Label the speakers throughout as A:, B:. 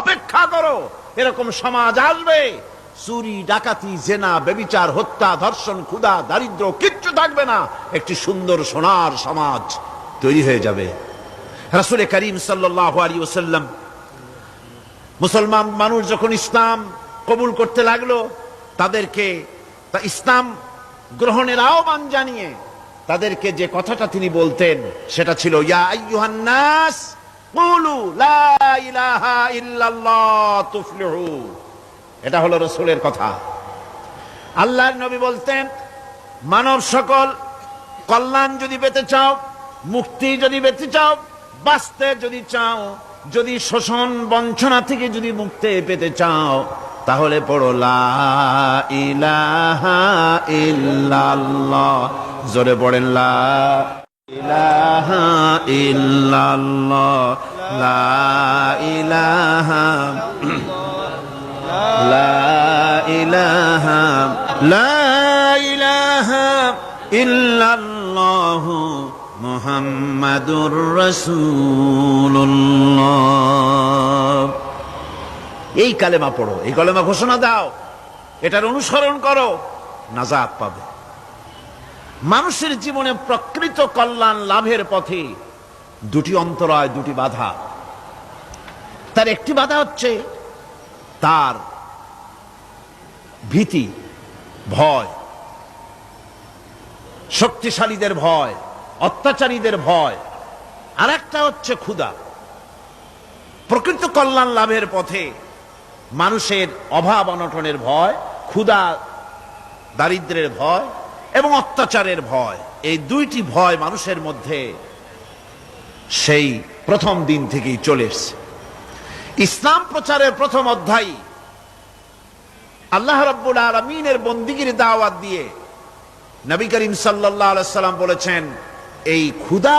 A: অপেক্ষা করো, এরকম সমাজ আসবে। চুরি, ডাকাতি, জেনা বেবিচার হত্যা, ধর্ষণ, ক্ষুধা, দারিদ্র, কিচ্ছু থাকবে না। একটি সুন্দর সোনার সমাজ তৈরি হয়ে যাবে। রাসুল করিম সাল্লাহ আলী ওসাল্লাম মুসলমান মানুষ যখন ইসলাম কবুল করতে লাগল, তাদেরকে তা ইসলাম গ্রহণের আহ্বান জানিয়ে তাদেরকে যে কথাটা তিনি বলতেন, সেটা ছিল, ইয়া আইয়ুহান নাস, কুলু লা এটা হলো রসুলের কথা। আল্লাহর নবী বলতেন, মানব সকল কল্যাণ যদি পেতে চাও, মুক্তি যদি পেতে চাও, বাঁচতে যদি চাও, যদি শোষণ বঞ্চনা থেকে যদি মুক্তি পেতে চাও, তাহলে পড়ো, লা ইলাহা জোরে পড়েন, লা ইলাহা ইল্লাল্লাহ। লা ইলাহা লা লা ইল্লাল্লাহ এই কালেমা পড়ো, এই কালেমা ঘোষণা দাও। এটার অনুসরণ করো, নাজাত পাবে। মানুষের জীবনে প্রকৃত কল্যাণ লাভের পথে দুটি অন্তরায় দুটি বাধা। তার একটি বাধা হচ্ছে তার ভীতি, ভয়, শক্তিশালীদের ভয়, অত্যাচারীদের ভয়। আর একটা হচ্ছে ক্ষুধা। প্রকৃত কল্যাণ লাভের পথে মানুষের অভাব অনটনের ভয়, ক্ষুধা, দারিদ্রের ভয় এবং অত্যাচারের ভয়। এই দুইটি ভয় মানুষের মধ্যে সেই প্রথম দিন থেকেই চলে এসছে। ইসলাম প্রচারের প্রথম অধ্যায় আল্লাহ রাব্বুল আলমিনের বন্দিগির দাওয়াত দিয়ে নবী করিম সাল্লাহ সাল্লাম বলেছেন, এই ক্ষুধা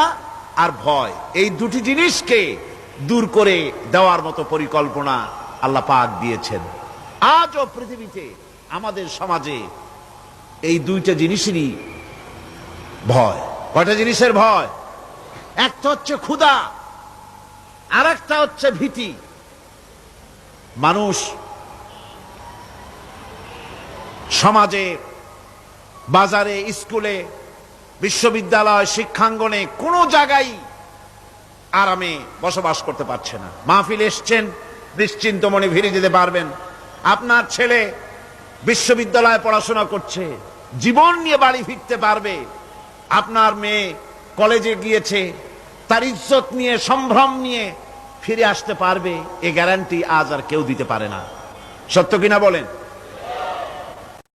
A: আর ভয়, এই দুটি জিনিসকে দূর করে দেওয়ার মতো পরিকল্পনা আল্লাহ পাক দিয়েছেন। আজও পৃথিবীতে, আমাদের সমাজে এই দুইটা জিনিসেরই ভয়। কয়টা জিনিসের ভয়? একটা হচ্ছে ক্ষুধা আর একটা হচ্ছে ভীতি। মানুষ সমাজে, বাজারে, স্কুলে, বিশ্ববিদ্যালয়, শিক্ষাঙ্গনে কোনো জায়গায় আরামে বসবাস করতে পারছে না। মাহফিল এসছেন, নিশ্চিন্ত মনে ফিরে যেতে পারবেন। আপনার ছেলে বিশ্ববিদ্যালয়ে পড়াশোনা করছে, জীবন নিয়ে বাড়ি ফিরতে পারবে। আপনার মেয়ে কলেজে গিয়েছে তার ইজ্জত নিয়ে, সম্ভ্রম নিয়ে ফিরে আসতে পারবে, এ গ্যারান্টি আজ আর কেউ দিতে পারে না। সত্য কিনা বলেন?